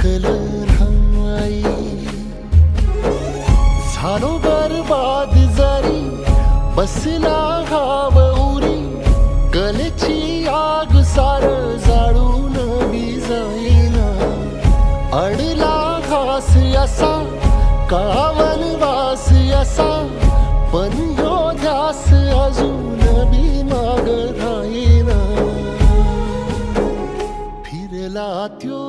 थकल नाही झालो बरबाद जरी बसला घाव उरी। गलेची आग सार जाळून जाईना अडला घास असा कावन वास असा। पण ह्यो ध्यास अजून मी माग राहीना फिरला त्यो